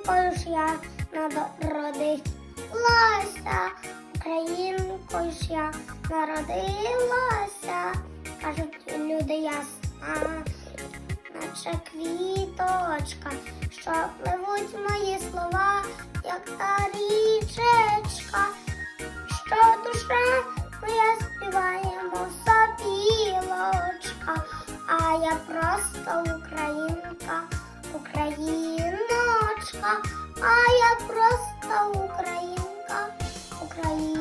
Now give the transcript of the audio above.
Українкою ж я народилася, Українкою ж я народилася, кажуть люди ясна, наче квіточка, що пливуть мої слова, як та річечка, що душа моя співаємо сопілочка, а я просто україночка, а я просто українка. Українка.